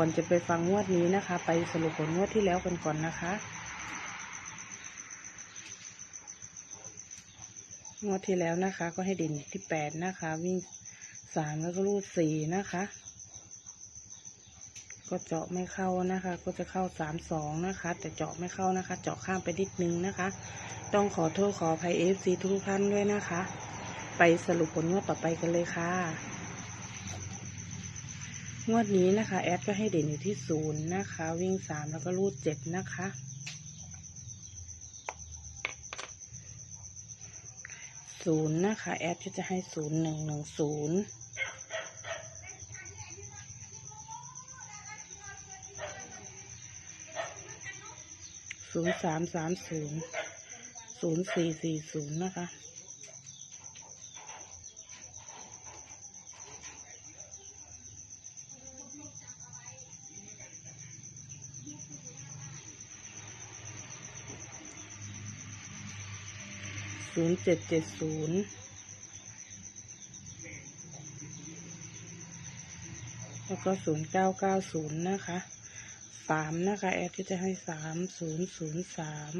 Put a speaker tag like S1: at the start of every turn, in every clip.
S1: ก่อนจะไปฟังงวดนี้นะคะ ไปสรุปผลงวดที่แล้วกันก่อนนะคะ งวดที่แล้วนะคะ ก็ให้เด่นที่แปดนะคะ วิ่งสามแล้วก็รูดสี่นะคะ ก็เจาะไม่เข้านะคะ ก็จะเข้าสามสองนะคะ แต่เจาะไม่เข้านะคะ เจาะข้ามไปนิดนึงนะคะ ต้องขอโทษขออภัยเอฟซีทุกท่านด้วยนะคะ ไปสรุปผลงวดต่อไปกันเลยค่ะ งวดนี้นะคะ แอดก็ให้เด่นอยู่ที่ศูนย์นะคะ วิ่งสามแล้วก็รูดเจ็ดนะคะ ศูนย์นะคะ แอดก็จะให้ศูนย์หนึ่งหนึ่งศูนย์ศูนย์สามสามศูนย์ศูนย์สี่สี่ศูนย์นะคะ ศูนย์เจ็ดเจ็ดศูนย์แล้วก็ศูนย์เก้าเก้าศูนย์นะคะสามนะคะ แอดก็จะให้สามศูนย์ศูนย์สาม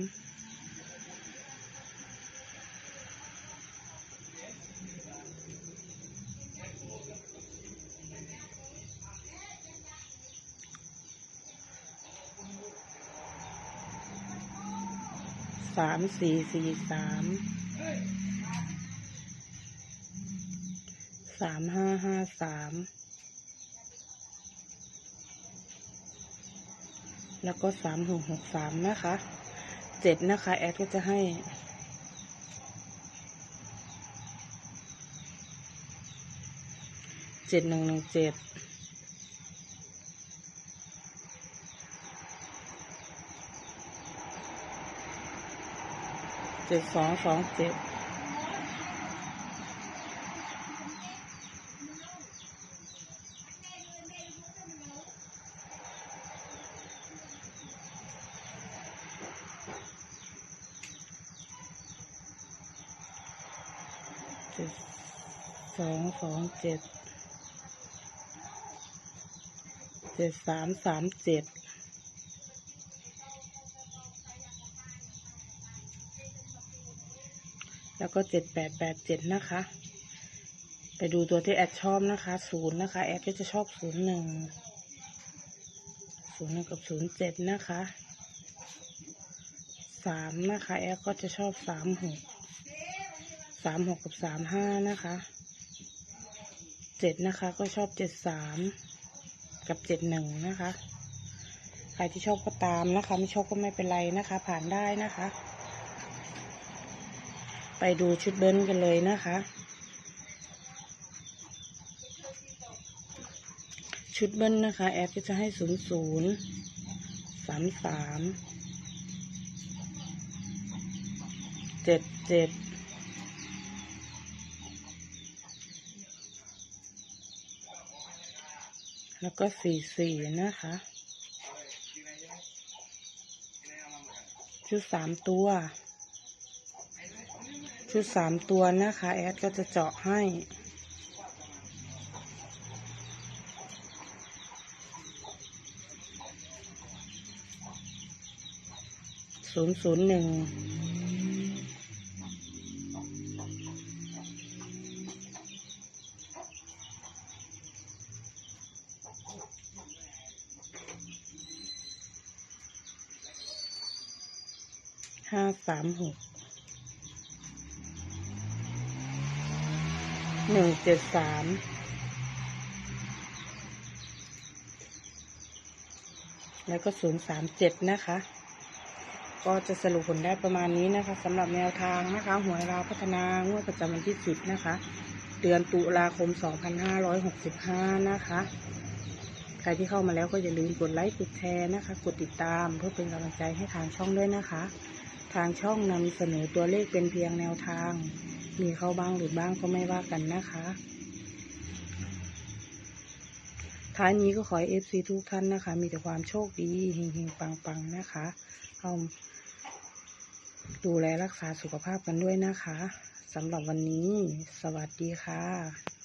S1: สามสี่สี่สาม สามห้าห้าสาม แล้วก็สามหกหกสามนะคะ เจ็ดนะคะ แอดก็จะให้เจ็ดหนึ่งหนึ่งเจ็ด เจ็ดสองสองเจ็ดเจ็ดสองสองเจ็ดเจ็ดสามสามเจ็ด แล้วก็เจ็ดแปดแปดเจ็ดนะคะ ไปดูตัวที่แอดชอบนะคะศูนย์นะคะ แอดก็จะชอบศูนย์หนึ่งศูนย์หนึ่งกับศูนย์เจ็ดนะคะสามนะคะ แอดก็จะชอบสามหกสามหกกับสามห้านะคะเจ็ดนะคะก็ชอบเจ็ดสามกับเจ็ดหนึ่งนะคะ ใครที่ชอบก็ตามนะคะ ไม่ชอบก็ไม่เป็นไรนะคะ ผ่านได้นะคะ ไปดูชุดเบิ้ลกันเลยนะคะ ชุดเบิ้ลนะคะ แอดก็จะให้ศูนย์ศูนย์สามสามเจ็ดเจ็ดแล้วก็สี่สี่นะคะ ชุดสามตัว ชุดสามตัวนะคะ แอดก็จะเจาะให้ ศูนย์ศูนย์หนึ่งห้าสามหก หนึ่งเจ็ดสามแล้วก็ศูนย์สามเจ็ดนะคะ ก็จะสรุปผลได้ประมาณนี้นะคะสำหรับแนวทางนะคะหวยราพัฒนางวดประจำวันที่สิบนะคะ เดือนตุลาคมสองพันห้าร้อยหกสิบห้านะคะ ใครที่เข้ามาแล้วก็อย่าลืมกดไลค์กดแชร์นะคะ กดติดตามเพื่อเป็นกำลังใจให้ทางช่องด้วยนะคะ ทางช่องนำเสนอตัวเลขเป็นเพียงแนวทาง มีเข้าบ้างหรือบ้างก็ไม่ว่ากันนะคะ ท้ายนี้ก็ขอเอฟซีทุกท่านนะคะ มีแต่ความโชคดีเฮงๆปังๆนะคะเอาดูแลรักษาสุขภาพกันด้วยนะคะสำหรับวันนี้ สวัสดีค่ะ